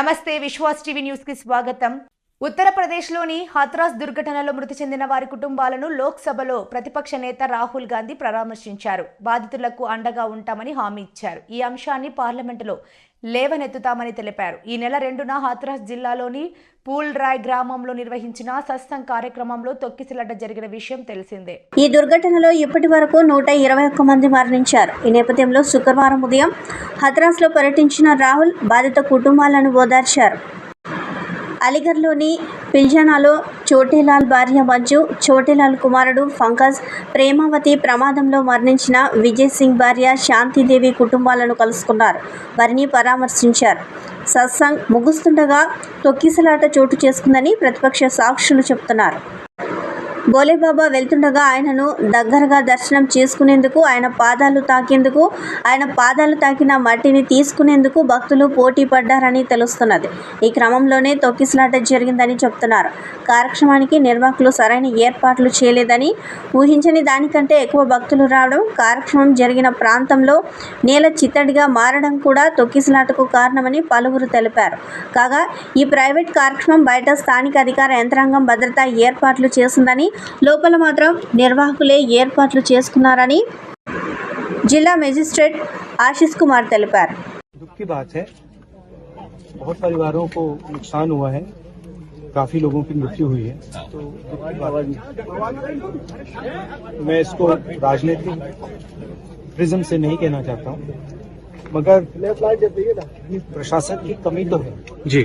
నమస్తే విశ్వాస్ టీవీ న్యూస్కి స్వాగతం. ఉత్తరప్రదేశ్లోని హత్రాస్ దుర్ఘటనలో మృతి చెందిన వారి కుటుంబాలను లోక్సభలో ప్రతిపక్ష నేత రాహుల్ గాంధీ పరామర్శించారు. బాధితులకు అండగా ఉంటామని హామీ ఇచ్చారు. ఈ అంశాన్ని పార్లమెంటులో లేవనెత్తుతామని తెలిపారు. ఈ నెల రెండున హాత్రాస్ జిల్లాలోని పూల్ రాయ్ గ్రామంలో నిర్వహించిన సత్సంగ్ కార్యక్రమంలో తొక్కిసలాట జరిగిన విషయం తెలిసిందే. ఈ దుర్ఘటనలో ఇప్పటి వరకు నూట ఇరవై ఒక్క మంది మరణించారు. ఈ నేపథ్యంలో శుక్రవారం ఉదయం హత్రాస్లో పర్యటించిన రాహుల్ బాధిత కుటుంబాలను ఓదార్చారు. అలీగర్లోని పింజానాలో చోటేలాల్ భార్య మంజు చోటేలాల్ కుమారుడు ఫంకజ్ ప్రేమావతి ప్రమాదంలో మరణించిన విజయ్ సింగ్ భార్య శాంతిదేవి కుటుంబాలను కలుసుకున్నారు. వారిని పరామర్శించారు. సత్సంగ్ ముగుస్తుండగా తొక్కిసలాట చోటు చేసుకుందని ప్రతిపక్ష సాక్షులు చెబుతున్నారు. బోలేబాబా వెళ్తుండగా ఆయనను దగ్గరగా దర్శనం చేసుకునేందుకు ఆయన పాదాలు తాకేందుకు ఆయన పాదాలు తాకిన మట్టిని తీసుకునేందుకు భక్తులు పోటీ పడ్డారని తెలుస్తున్నది. ఈ క్రమంలోనే తొక్కిసలాట జరిగిందని చెప్తున్నారు. కార్యక్రమానికి నిర్వాహకులు సరైన ఏర్పాట్లు చేయలేదని ఊహించని దానికంటే ఎక్కువ భక్తులు రావడం కార్యక్రమం జరిగిన ప్రాంతంలో నేల చిత్తడిగా మారడం కూడా తొక్కిసలాటకు కారణమని పలువురు తెలిపారు. కాగా ఈ ప్రైవేట్ కార్యక్రమం బయట స్థానిక అధికార యంత్రాంగం భద్రతా ఏర్పాట్లు చేసిందని లోపల మాత్రం నిర్వాహకులే ఏర్పాట్లు చేసుకున్నారని జిల్లా మెజిస్ట్రేట్ ఆశిష్ కుమార్ తెలిపారు दुख की बात है बहुत परिवारों को नुकसान हुआ है काफी लोगों की मृत्यु हुई है तो दुख की बात है। मैं इसको राजनीतिक प्रिज्म से नहीं कहना चाहता हूँ मगर प्रशासन की कमी तो है जी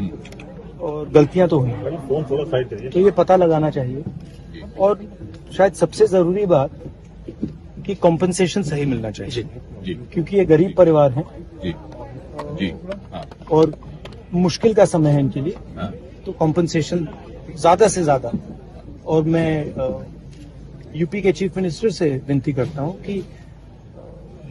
और गलतियां तो हुई हैं। तो ये पता लगाना चाहिए और शायद सबसे ज़रूरी बात कि कॉम्पनसेशन सही मिलना चाहिए। जी जी, क्योंकि ये गरीब परिवार हैं। जी जी हाँ। और मुश्किल का समय है इनके लिए। हाँ। तो कॉम्पनसेशन ज़्यादा से ज़्यादा। और मैं यूपी के चीफ मिनिस्टर से विनती करता हूँ कि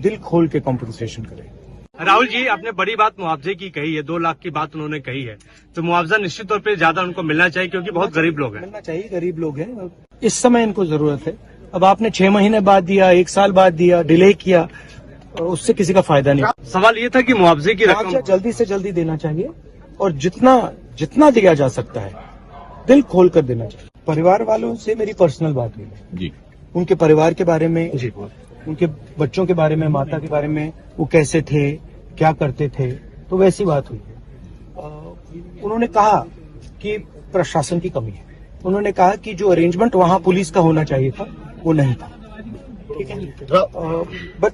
दिल खोल के कॉम्पनसेशन करें। राहुल जी आपने बड़ी बात मुआवजे की कही है दो लाख की बात उन्होंने कही है। तो मुआवजा निश्चित तौर पे ज़्यादा उनको मिलना चाहिए क्योंकि बहुत गरीब लोग हैं। मिलना चाहिए गरीब लोग हैं। इस समय इनको ज़रूरत है। अब आपने छह महीने बाद दिया एक साल बाद दिया डिले किया और उससे किसी का फ़ायदा नहीं। सवाल ये था कि मुआवजे की रकम जल्दी से जल्दी देना चाहिए और जितना जितना दिया जा सकता है दिल खोल कर देना चाहिए। परिवार वालों से मेरी पर्सनल बात हुई जी। उनके परिवार के बारे में जी उनके बच्चों के बारे में, माता के बारे में, वो कैसे थे, क्या करते थे तो वैसी बात हुई उन्होंने कहा कि प्रशासन की कमी है। उन्होंने कहा कि जो अरेंजमेंट वहाँ पुलिस का होना चाहिए था, वो नहीं था। ठीक है? बट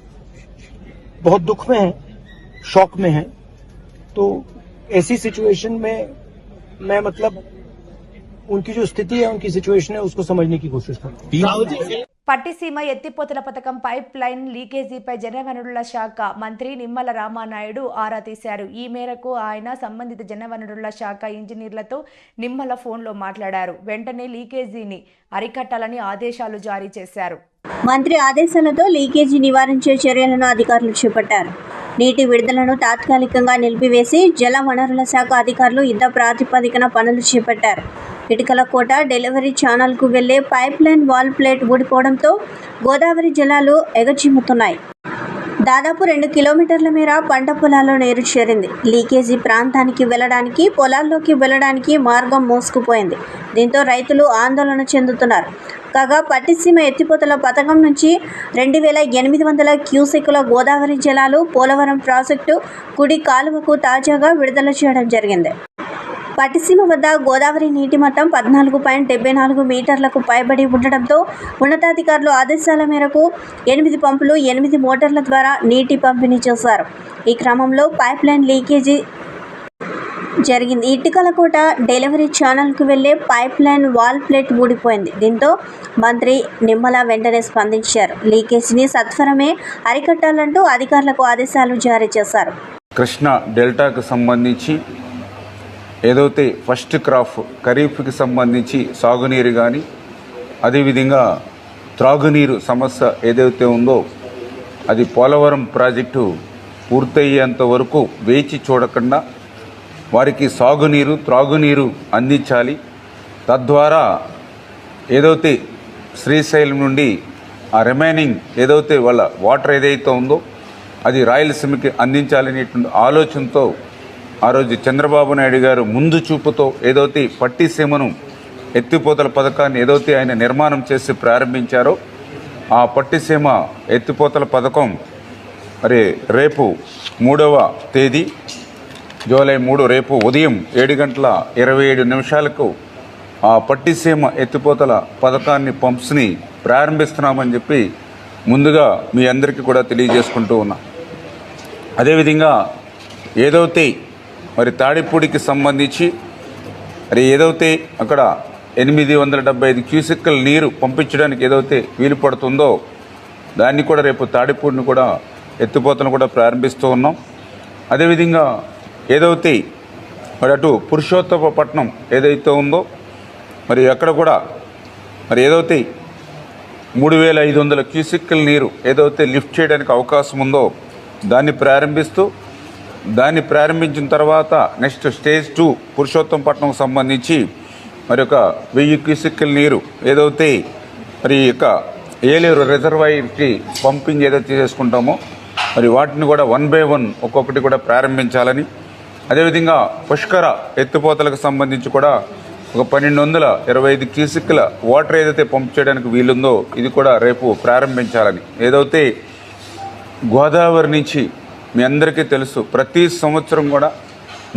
बहुत दुख में है, शौक में है। तो ऐसी सिचुएशन में मैं मतलब उनकी जो स्थिति है, उनकी सिचुएशन है, उसको समझने की कोशिश करता हूँ। పట్టిసీమ ఎత్తిపోతల పథకం పైప్ లైన్ లీకేజీపై జనవనరుల శాఖ మంత్రి నిమ్మల రామానాయుడు ఆరా తీశారు. ఈ మేరకు ఆయన సంబంధిత జనవనరుల శాఖ ఇంజనీర్లతో నిమ్మల ఫోన్లో మాట్లాడారు. వెంటనే లీకేజీని అరికట్టాలని ఆదేశాలు జారీ చేశారు. మంత్రి ఆదేశాలతో లీకేజీ నివారించే చర్యలను అధికారులు చేపట్టారు. నీటి విడుదలను తాత్కాలికంగా నిలిపివేసి జల వనరుల శాఖ అధికారులు యుద్ధ ప్రాతిపదికన పనులు చేపట్టారు. ఇటుకల కోట డెలివరీ ఛానల్కు వెళ్ళే పైప్ లైన్ వాల్ ప్లేట్ ఊడిపోవడంతో గోదావరి జలాలు ఎగచిమ్ముతున్నాయి దాదాపు రెండు కిలోమీటర్ల మేర పంట పొలాల్లో నీరు చేరింది. లీకేజీ ప్రాంతానికి వెళ్ళడానికి పొలాల్లోకి వెళ్ళడానికి మార్గం మోసుకుపోయింది. దీంతో రైతులు ఆందోళన చెందుతున్నారు. కాగా పట్టిసీమ ఎత్తిపోతల పథకం నుంచి రెండు వేల ఎనిమిది వందల క్యూసెక్కుల గోదావరి జలాలు పోలవరం ప్రాజెక్టు కుడి కాలువకు తాజాగా విడుదల చేయడం జరిగింది. పట్టిసీమ వద్ద గోదావరి నీటి మట్టం పద్నాలుగు పాయింట్ డెబ్బై నాలుగు మీటర్లకు పైబడి ఉండడంతో ఉన్నతాధికారులు ఆదేశాల మేరకు ఎనిమిది పంపులు ఎనిమిది మోటార్ల ద్వారా నీటి పంపిణీ చేశారు. ఈ క్రమంలో పైప్ లైన్ లీకేజీ జరిగింది. ఇటుకలకోట డెలివరీ ఛానల్కు వెళ్ళే పైప్ లైన్ వాల్ ప్లేట్ ఊడిపోయింది. దీంతో మంత్రి నిమ్మల వెంటనే స్పందించారు. లీకేజీని సత్వరమే అరికట్టాలంటూ అధికారులకు ఆదేశాలు జారీ చేశారు. కృష్ణ డెల్టాకు సంబంధించి ఏదైతే ఫస్ట్ క్రాప్ ఖరీఫ్కి సంబంధించి సాగునీరు కానీ అదేవిధంగా త్రాగునీరు సమస్య ఏదైతే ఉందో అది పోలవరం ప్రాజెక్టు పూర్తయ్యేంత వరకు వేచి చూడకుండా వారికి సాగునీరు త్రాగునీరు అందించాలి. తద్వారా ఏదైతే శ్రీశైలం నుండి ఆ రిమైనింగ్ ఏదైతే వాళ్ళ వాటర్ ఏదైతే ఉందో అది రాయలసీమకి అందించాలనేటువంటి ఆలోచనతో ఆ రోజు చంద్రబాబు నాయుడు గారు ముందు చూపుతో ఏదైతే పట్టిసీమను ఎత్తిపోతల పథకాన్ని ఏదైతే ఆయన నిర్మాణం చేసి ప్రారంభించారో ఆ పట్టిసీమ ఎత్తిపోతల పథకం మరి రేపు మూడవ తేదీ జూలై మూడు రేపు ఉదయం ఏడు గంటల ఇరవై ఏడు నిమిషాలకు ఆ పట్టిసీమ ఎత్తిపోతల పథకాన్ని పంప్స్ని ప్రారంభిస్తున్నామని చెప్పి ముందుగా మీ అందరికీ కూడా తెలియజేసుకుంటూ ఉన్నా. అదేవిధంగా ఏదైతే మరి తాడిపూడికి సంబంధించి మరి ఏదైతే అక్కడ ఎనిమిది వందల డెబ్బై ఐదు క్యూసెక్కల నీరు పంపించడానికి ఏదైతే వీలు పడుతుందో దాన్ని కూడా రేపు తాడిపూడిని కూడా ఎత్తిపోతను కూడా ప్రారంభిస్తూ ఉన్నాం. అదేవిధంగా ఏదైతే మరి అటు పురుషోత్తపట్నం ఏదైతే ఉందో మరి అక్కడ కూడా మరి ఏదైతే మూడు వేల ఐదు వందల క్యూసెక్కల నీరు ఏదైతే లిఫ్ట్ చేయడానికి అవకాశం ఉందో దాన్ని ప్రారంభిస్తూ దాన్ని ప్రారంభించిన తర్వాత నెక్స్ట్ స్టేజ్ టూ పురుషోత్తంపట్నం సంబంధించి మరి ఒక వెయ్యి క్యూసిక్కుల నీరు ఏదైతే మరి యొక్క ఏలేరు రిజర్వాయర్కి పంపింగ్ ఏదైతే చేసుకుంటామో మరి వాటిని కూడా వన్ బై వన్ ఒక్కొక్కటి కూడా ప్రారంభించాలని. అదేవిధంగా పుష్కర ఎత్తిపోతలకు సంబంధించి కూడా ఒక పన్నెండు వందల ఇరవై ఐదు క్యూసిక్ల వాటర్ ఏదైతే పంప్ చేయడానికి వీలుందో ఇది కూడా రేపు ప్రారంభించాలని. ఏదైతే గోదావరి నుంచి మీ అందరికీ తెలుసు ప్రతి సంవత్సరం కూడా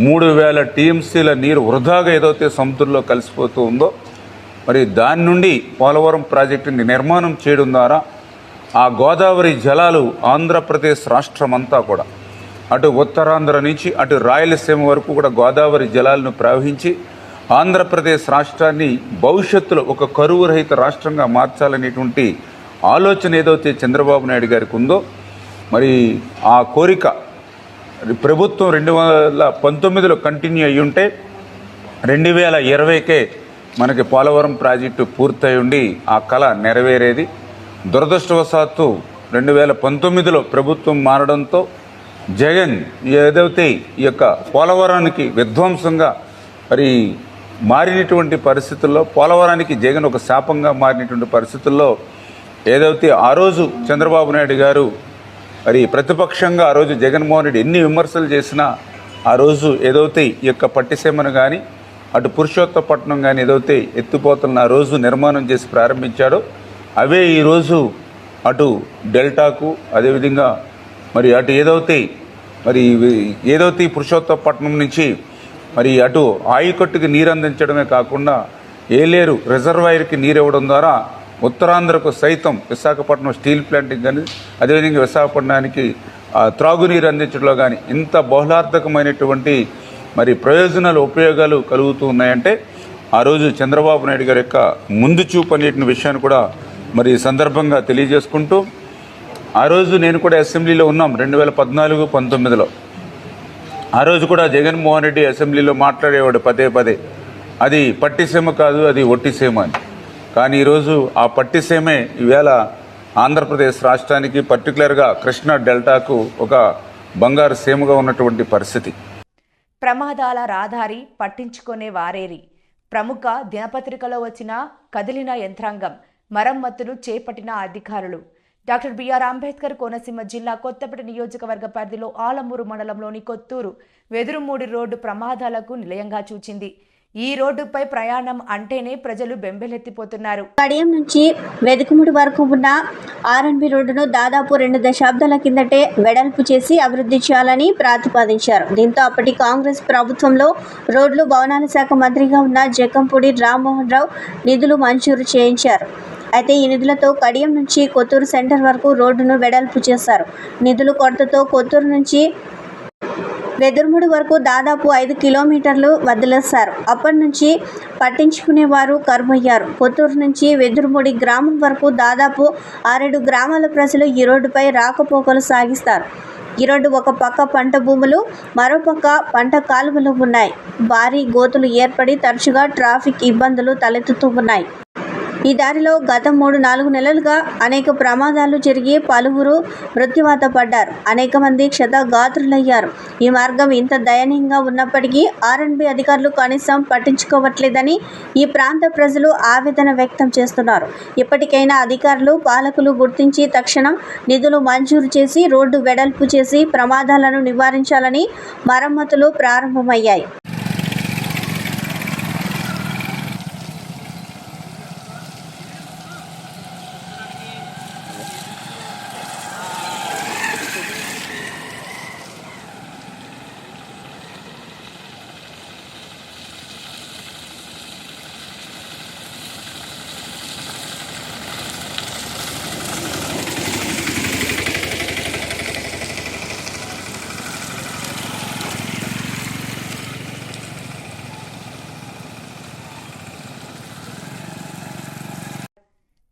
మూడు వేల టీఎంసీల నీరు వృధాగా ఏదైతే సముద్రంలో కలిసిపోతూ ఉందో మరి దాని నుండి పోలవరం ప్రాజెక్టుని నిర్మాణం చేయడం ద్వారా ఆ గోదావరి జలాలు ఆంధ్రప్రదేశ్ రాష్ట్రం అంతా కూడా అటు ఉత్తరాంధ్ర నుంచి అటు రాయలసీమ వరకు కూడా గోదావరి జలాలను ప్రవహించి ఆంధ్రప్రదేశ్ రాష్ట్రాన్ని భవిష్యత్తులో ఒక కరువు రహిత రాష్ట్రంగా మార్చాలనేటువంటి ఆలోచన ఏదైతే చంద్రబాబు నాయుడు గారికి ఉందో మరి ఆ కోరిక ప్రభుత్వం రెండు వేల పంతొమ్మిదిలో కంటిన్యూ అయ్యి ఉంటే రెండు వేల ఇరవైకే మనకి పోలవరం ప్రాజెక్టు పూర్తయి ఉండి ఆ కళ నెరవేరేది. దురదృష్టవశాత్తు రెండు వేల పంతొమ్మిదిలో ప్రభుత్వం మారడంతో జగన్ ఏదైతే ఈ యొక్క పోలవరానికి విధ్వంసంగా మరి మారినటువంటి పరిస్థితుల్లో పోలవరానికి జగన్ ఒక శాపంగా మారినటువంటి పరిస్థితుల్లో ఏదైతే ఆ రోజు చంద్రబాబు నాయుడు గారు మరి ప్రతిపక్షంగా ఆ రోజు జగన్మోహన్ రెడ్డి ఎన్ని విమర్శలు చేసినా ఆ రోజు ఏదైతే ఈ యొక్క పట్టిసీమను కానీ అటు పురుషోత్తపట్నం కానీ ఏదైతే ఎత్తిపోతలను ఆ రోజు నిర్మాణం చేసి ప్రారంభించాడో అవే ఈరోజు అటు డెల్టాకు అదేవిధంగా మరి అటు ఏదైతే మరి ఏదైతే పురుషోత్తపట్నం నుంచి మరి అటు ఆయుకట్టుకి నీరు అందించడమే కాకుండా ఏలేరు రిజర్వాయర్కి నీరు ఇవ్వడం ద్వారా ఉత్తరాంధ్రకు సైతం విశాఖపట్నం స్టీల్ ప్లాంట్కి కానీ అదేవిధంగా విశాఖపట్నానికి ఆ, త్రాగునీరు అందించడంలో కానీ ఇంత బహుళార్థకమైనటువంటి మరి ప్రయోజనాలు ఉపయోగాలు కలుగుతూ ఉన్నాయంటే ఆ రోజు చంద్రబాబు నాయుడు గారి యొక్క ముందు చూపు అనేటువంటి విషయాన్ని కూడా మరి సందర్భంగా తెలియజేసుకుంటూ ఆ రోజు నేను కూడా అసెంబ్లీలో ఉన్నాం రెండు వేల పద్నాలుగు పంతొమ్మిదిలో. ఆ రోజు కూడా జగన్మోహన్ రెడ్డి అసెంబ్లీలో మాట్లాడేవాడు పదే పదే. అది పట్టిసీమ కాదు అది ఒట్టిసీమ అని. కానీ ఈరోజు ఆ పట్టిసీమే ఈవేళ ఆంధ్రప్రదేశ్ రాష్ట్రానికి పర్టికులర్గా కృష్ణా డెల్టాకు ఒక బంగారు సీమగా ఉన్నటువంటి పరిస్థితి. ప్రమాదాల రాధారి పట్టించుకునే వారేరి. ప్రముఖ దినపత్రికలో వచ్చిన కదిలిన యంత్రాంగం మరమ్మతులు చేపట్టిన అధికారులు. డాక్టర్ బిఆర్ అంబేద్కర్ కోనసీమ జిల్లా కొత్తపేట నియోజకవర్గ పరిధిలో ఆలమూరు మండలంలోని కొత్తూరు వెదురుమూడి రోడ్డు ప్రమాదాలకు నిలయంగా చూచింది. ఈ రోడ్డుపై ప్రయాణం అంటేనే ప్రజలు బెంబెలెత్తిపోతున్నారు. కడియం నుంచి వెదుకుముడి వరకు ఉన్న ఆర్ఎన్బి రోడ్డును దాదాపు రెండు దశాబ్దాల కిందటే వెడల్పు చేసి అభివృద్ధి చేయాలని ప్రతిపాదించారు. దీంతో అప్పటి కాంగ్రెస్ ప్రభుత్వంలో రోడ్లు భవనాల శాఖ మంత్రిగా ఉన్న జకంపూడి రామ్మోహన్ రావు నిధులు మంజూరు చేయించారు. అయితే ఈ నిధులతో కడియం నుంచి కొత్తూరు సెంటర్ వరకు రోడ్డును వెడల్పు చేశారు. నిధులు కొరతతో కొత్తూరు నుంచి వెదురుముడి వరకు దాదాపు ఐదు కిలోమీటర్లు వదిలేశారు. అప్పటి నుంచి పట్టించుకునేవారు కరువయ్యారు. కొత్తూరు నుంచి వెదురుముడి గ్రామం వరకు దాదాపు ఆరేడు గ్రామాల ప్రజలు ఈ రోడ్డుపై రాకపోకలు సాగిస్తారు. ఈ రోడ్డు ఒక పక్క పంట భూములు మరోపక్క పంట కాలువలు ఉన్నాయి. భారీ గోతులు ఏర్పడి తరచుగా ట్రాఫిక్ ఇబ్బందులు తలెత్తుతూ ఉన్నాయి. ఈ దారిలో గత మూడు నాలుగు నెలలుగా అనేక ప్రమాదాలు జరిగి పలువురు మృత్యువాత పడ్డారు. అనేక మంది క్షతగాత్రులయ్యారు. ఈ మార్గం ఇంత దయనీయంగా ఉన్నప్పటికీ ఆర్ఎండ్బి అధికారులు కనీసం పట్టించుకోవట్లేదని ఈ ప్రాంత ప్రజలు ఆవేదన వ్యక్తం చేస్తున్నారు. ఇప్పటికైనా అధికారులు పాలకులు గుర్తించి తక్షణం నిధులు మంజూరు చేసి రోడ్డు వెడల్పు చేసి ప్రమాదాలను నివారించాలని మరమ్మతులు ప్రారంభమయ్యాయి.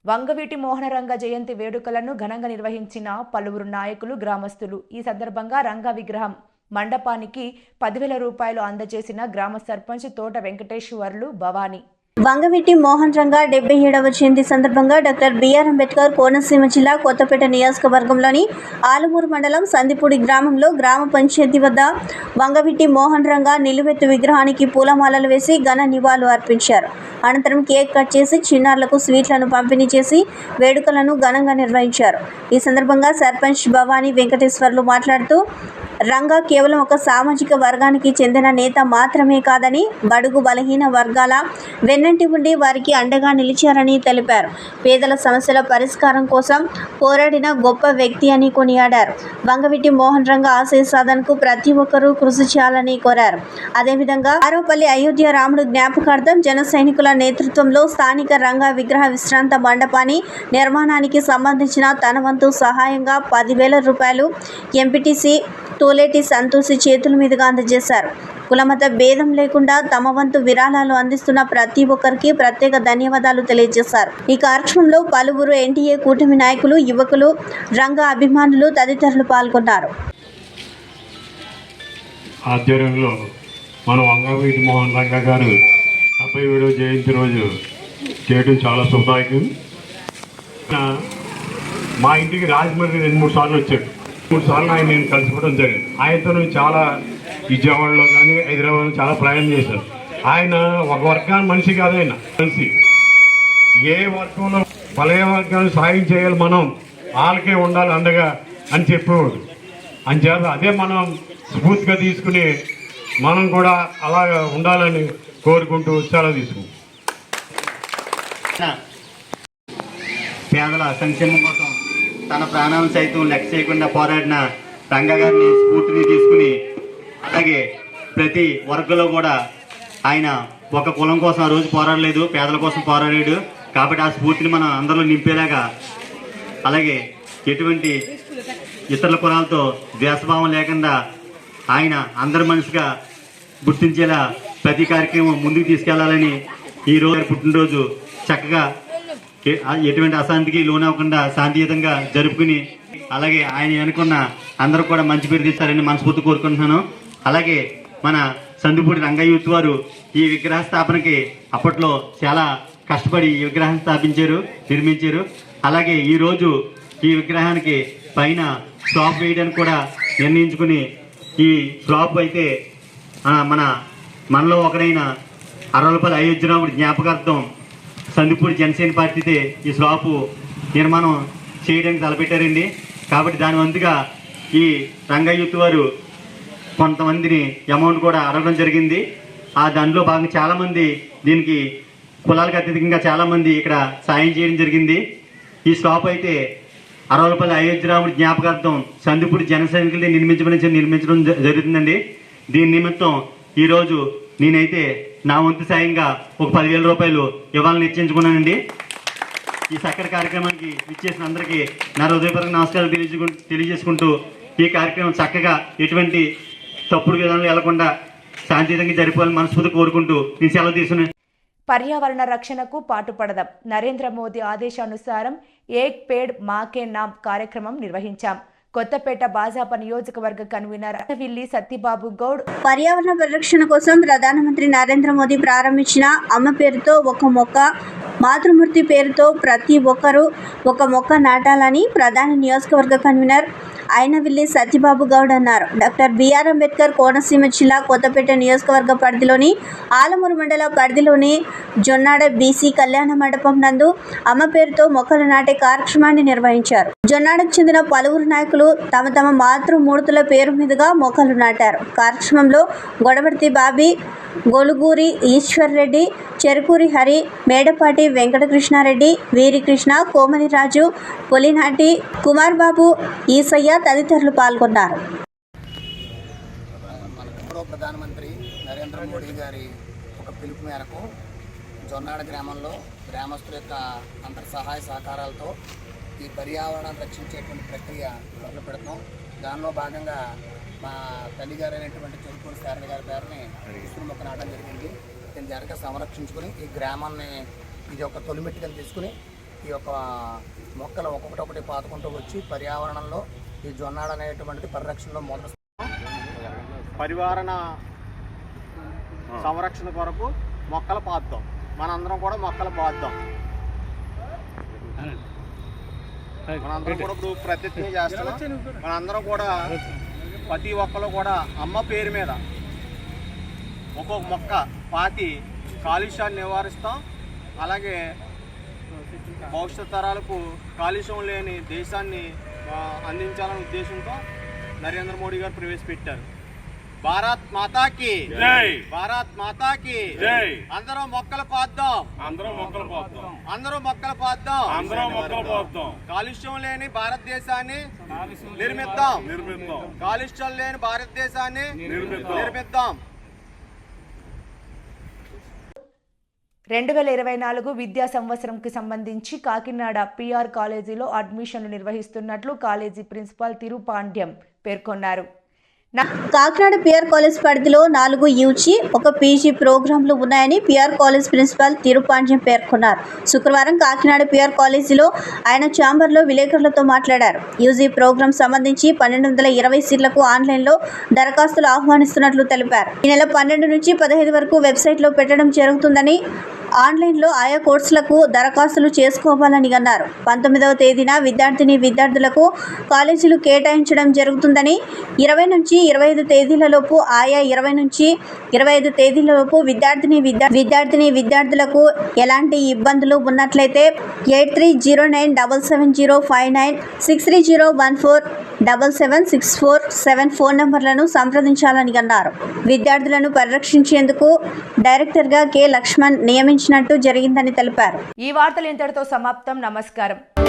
వంగవీటి మోహనరంగ జయంతి వేడుకలను ఘనంగా నిర్వహించిన పలువురు నాయకులు గ్రామస్తులు. ఈ సందర్భంగా రంగ విగ్రహం మండపానికి పదివేల రూపాయలు అందజేసిన గ్రామ సర్పంచ్ తోట వెంకటేశ్వర్లు భవానీ. వంగవీటి మోహన్ రంగా డెబ్బై ఏడవ జయంతి సందర్భంగా డాక్టర్ బిఆర్ అంబేద్కర్ కోనసీమ జిల్లా కొత్తపేట నియోజకవర్గంలోని ఆలుమూరు మండలం సందిపూడి గ్రామంలో గ్రామ పంచాయతీ వద్ద వంగవీటి మోహన్ రంగా నిలువెత్తు విగ్రహానికి పూలమాలలు వేసి ఘన నివాళులు అర్పించారు. అనంతరం కేక్ కట్ చేసి చిన్నారులకు స్వీట్లను పంపిణీ చేసి వేడుకలను ఘనంగా నిర్వహించారు. ఈ సందర్భంగా సర్పంచ్ భవానీ వెంకటేశ్వర్లు మాట్లాడుతూ రంగా కేవలం ఒక సామాజిక వర్గానికి చెందిన నేత మాత్రమే కాదని బడుగు బలహీన వర్గాల వెన్నంటి ఉండి వారికి అండగా నిలిచారని తెలిపారు. పేదల సమస్యల పరిష్కారం కోసం పోరాడిన గొప్ప వ్యక్తి అని కొనియాడారు. వంగవిటి మోహన్ రంగ ఆశయ సాధనకు ప్రతి ఒక్కరూ కృషి చేయాలని కోరారు. అదేవిధంగా ఆరోపల్లి అయోధ్య రాముడు జ్ఞాపకార్థం జన సైనికుల నేతృత్వంలో స్థానిక రంగా విగ్రహ విశ్రాంత మండపాన్ని నిర్మాణానికి సంబంధించిన తన వంతు సహాయంగా పదివేల రూపాయలు ఎంపీటీసీ తోలేటి సంతోషి చేతుల మీదుగా అందజేశారు. కులమత భేదం లేకుండా తమ వంతు విరాళాలు అందిస్తున్న ప్రతి ఒక్కరికి ప్రత్యేక ధన్యవాదాలు తెలియజేశారు. ఈ కార్యక్రమంలో పలువురు ఎన్టీఏ కూటమి నాయకులు యువకులు రంగ అభిమానులు తదితరులు పాల్గొన్నారు. ఆధ్వర్యంలో మోహన్ రంగ గారు డెబ్బై ఏడవ జయంతి రోజు చేయడం చాలా మా ఇంటికి రాజమండ్రి రెండు మూడు సార్లు వచ్చాడు. మూడు సార్లు ఆయన నేను కలిసిపోవడం జరిగింది. ఆయనతో నేను చాలా విజయవాడలో కానీ హైదరాబాద్లో చాలా ప్రయాణం చేశాను ఆయన ఒక వర్గాన్ని మనిషి కాదు ఆయన. మనిషి. ఏ వర్గంలో బలయ వర్గాన్ని సాయం చేయాలి మనం వాళ్ళకే ఉండాలి అండగా అని చెప్పేవాడు. అంచేత అదే మనం స్ఫూర్తిగా తీసుకుని మనం కూడా అలాగా ఉండాలని కోరుకుంటూ సెలవు తీసుకుంటాం పేదల సంక్షేమం కోసం తన ప్రాణాలను సైతం లెక్క చేయకుండా పోరాడిన రంగ గారిని స్ఫూర్తిని తీసుకుని అలాగే ప్రతి వర్గంలో కూడా ఆయన ఒక కులం కోసం ఆ రోజు పోరాడలేదు పేదల కోసం పోరాడాడు. కాబట్టి ఆ స్ఫూర్తిని మనం అందరిలో నింపేలాగా అలాగే ఎటువంటి ఇతరుల కులాలతో ద్వేషభావం లేకుండా ఆయన అందరి మనిషిగా గుర్తించేలా ప్రతి కార్యక్రమం ముందుకు తీసుకెళ్ళాలని ఈ రోజు పుట్టినరోజు చక్కగా ఎటువంటి అశాంతికి లోనవ్వకుండా శాంతియుతంగా జరుపుకుని అలాగే ఆయన అనుకున్న అందరూ కూడా మంచి పేరు తీస్తారని మనస్ఫూర్తి కోరుకుంటున్నాను. అలాగే మన సందుపూడి రంగయ్యూత్ వారు ఈ విగ్రహ స్థాపనకి అప్పట్లో చాలా కష్టపడి ఈ విగ్రహం స్థాపించారు నిర్మించారు. అలాగే ఈరోజు ఈ విగ్రహానికి పైన స్లాబ్ వేయడానికి కూడా నిర్ణయించుకుని ఈ స్లాబ్ అయితే మన మనలో ఒకరైన అరవలపల్లి అయోధ్యరాముడి జ్ఞాపకార్థం సందుపూడి జనసేన పార్టీతే ఈ స్లాపు నిర్మాణం చేయడానికి తలపెట్టారండి. కాబట్టి దాని వంతుగా ఈ రంగయ్యూత్ వారు కొంతమందిని అమౌంట్ కూడా అడగడం జరిగింది. ఆ దానిలో భాగంగా చాలామంది దీనికి కులాలకు అత్యధికంగా చాలామంది ఇక్కడ సాయం చేయడం జరిగింది. ఈ స్లాప్ అయితే అరవలపల్లి అయోధ్యరాముడి జ్ఞాపకార్థం సందుపూడి జన సైనికుల్ని నిర్మించబడి నిర్మించడం జ- జరుగుతుందండి. దీని నిమిత్తం ఈరోజు నేనైతే నా వంతు సాయంగా ఒక పదివేల రూపాయలు ఇవ్వాలని నిశ్చయించుకున్నానండి. ఈ సక్కర కార్యక్రమానికి ఇచ్చేసిన అందరికీ నా హృదయపూర్వక నమస్కారాలు తెలియజేసుకుంటూ తెలియజేసుకుంటూ ఈ కార్యక్రమం చక్కగా ఎటువంటి తప్పుడు విధానాలు వెళ్ళకుండా శాంతియుతంగా జరిపోవాలని మనస్ఫూర్తి కోరుకుంటూ నేను సెలవు తీసుకుని పర్యావరణ రక్షణకు పాటుపడదాం నరేంద్ర మోదీ ఆదేశానుసారం ఏక్ పేడ్ మాకే నామ్ కార్యక్రమం నిర్వహించాం. కొత్తపేట భాజపా నియోజకవర్గ కన్వీనర్ అటవిల్లి సత్యబాబు గౌడ్. పర్యావరణ పరిరక్షణ కోసం ప్రధానమంత్రి నరేంద్ర మోదీ ప్రారంభించిన అమ్మ పేరుతో ఒక మొక్క మాతృమూర్తి పేరుతో ప్రతి ఒక్కరూ ఒక మొక్క నాటాలని ప్రధాన నియోజకవర్గ కన్వీనర్ అయినవిల్లి సత్యబాబు గౌడ్ అన్నారు. డాక్టర్ బిఆర్ అంబేద్కర్ కోనసీమ జిల్లా కొత్తపేట నియోజకవర్గ పరిధిలోని ఆలమూరు మండల పరిధిలోని జొన్నాడ బీసీ కళ్యాణ మండపం నందు అమ్మ పేరుతో మొక్కలు నాటే కార్యక్రమాన్ని నిర్వహించారు. జొన్నాడకు చెందిన పలువురు నాయకులు తమ తమ మాతృమూర్తుల పేరు మీదుగా మొక్కలు నాటారు. కార్యక్రమంలో గొడవర్తి బాబీ గొలుగూరి ఈశ్వర్ రెడ్డి చెరుకూరి హరి మేడపాటి వెంకటకృష్ణారెడ్డి వీరికృష్ణ కోమలిరాజు పొలినాటి కుమార్ బాబు ఈసయ్య తదితరులు పాల్గొన్నారు. ప్రధానమంత్రి నరేంద్ర మోడీ గారి ఒక పిలుపు మేరకు జొన్నాడ గ్రామంలో గ్రామస్తుల యొక్క అంతర్ సహాయ సహకారాలతో ఈ పర్యావరణాన్ని రక్షించేటువంటి ప్రక్రియ మొదలు పెడతాం దానిలో భాగంగా మా తల్లి గారు అయినటువంటి చెరుకూరు శారద గారి పేరుని ఇసురు మొక్క నాటడం జరిగింది. దీన్ని జరగ సంరక్షించుకుని ఈ గ్రామాన్ని ఇది ఒక తొలిమెట్టుగా తీసుకుని ఈ యొక్క మొక్కలు ఒక్కొక్కటి ఒకటి పాతుకుంటూ వచ్చి పర్యావరణంలో ఈ జొన్నాడ అనేటువంటిది పరిరక్షణలో మొదటి పరివారణ సంరక్షణ కొరకు మొక్కలు పాద్దాం. మనందరం కూడా మొక్కలు పాద్దాం. మనందరం కూడా ఇప్పుడు ప్రతిజ్ఞ చేస్తున్నాం. మనందరం కూడా ప్రతి ఒక్కరు కూడా అమ్మ పేరు మీద ఒక్కొక్క మొక్క పాతి కాలుష్యాన్ని నివారిస్తాం. అలాగే భవిష్యత్ తరాలకు కాలుష్యం లేని దేశాన్ని అందించాలనే ఉద్దేశంతో నరేంద్ర మోడీ గారు ప్రవేశపెట్టారు. భారత్ మాతాకి. జై. భారత్ మాతాకి. జై. అందరం మొక్కలు పాద్దాం. అందరం మొక్కలు పోతాం అందరూ మొక్కలు పాద్దాం. అందరం మొక్కలు పోతాం కాలుష్యం లేని భారతదేశాన్ని నిర్మిద్దాం. నిర్మిద్దాం. కాలుష్యం లేని భారతదేశాన్ని నిర్మిద్దాం. నిర్మిద్దాం. రెండు వేల ఇరవై నాలుగు విద్యా సంవత్సరంకి సంబంధించి కాకినాడ పిఆర్ కాలేజీలో అడ్మిషన్లు నిర్వహిస్తున్నట్లు కాలేజీ ప్రిన్సిపాల్ తిరుపాండ్యం పేర్కొన్నారు. కాకినాడ పిఆర్ కాలేజ్ పరిధిలో నాలుగు యూజీ ఒక పీజీ ప్రోగ్రాంలు ఉన్నాయని పిఆర్ కాలేజ్ ప్రిన్సిపాల్ తిరుపాండ్యం పేర్కొన్నారు. శుక్రవారం కాకినాడ పిఆర్ కాలేజీలో ఆయన ఛాంబర్లో విలేకరులతో మాట్లాడారు. యూజీ ప్రోగ్రాం సంబంధించి పన్నెండు వందల ఇరవై సీట్లకు ఆన్లైన్లో దరఖాస్తులు ఆహ్వానిస్తున్నట్లు తెలిపారు. ఈ నెల పన్నెండు నుంచి పదహైదు వరకు వెబ్సైట్లో పెట్టడం జరుగుతుందని ఆన్లైన్లో ఆయా కోర్సులకు దరఖాస్తులు చేసుకోవాలని అన్నారు. పంతొమ్మిదవ తేదీన విద్యార్థిని విద్యార్థులకు కాలేజీలు కేటాయించడం జరుగుతుందని ఇరవై నుంచి ఇరవై ఐదు తేదీలలోపు ఆయా ఇరవై నుంచి ఇరవై ఐదు తేదీలలోపు విద్యార్థిని విద్యార్థిని విద్యార్థులకు ఎలాంటి ఇబ్బందులు ఉన్నట్లయితే eight three zero nine double seven zero five nine six three zero one four double seven six four seven phone నంబర్లను సంప్రదించాలని అన్నారు. విద్యార్థులను పరిరక్షించేందుకు డైరెక్టర్గా కె లక్ష్మణ్ నియమించినట్టు జరిగిందని తెలిపారు. ఈ వార్తలు ఇంతటితో సమాప్తం. నమస్కారం.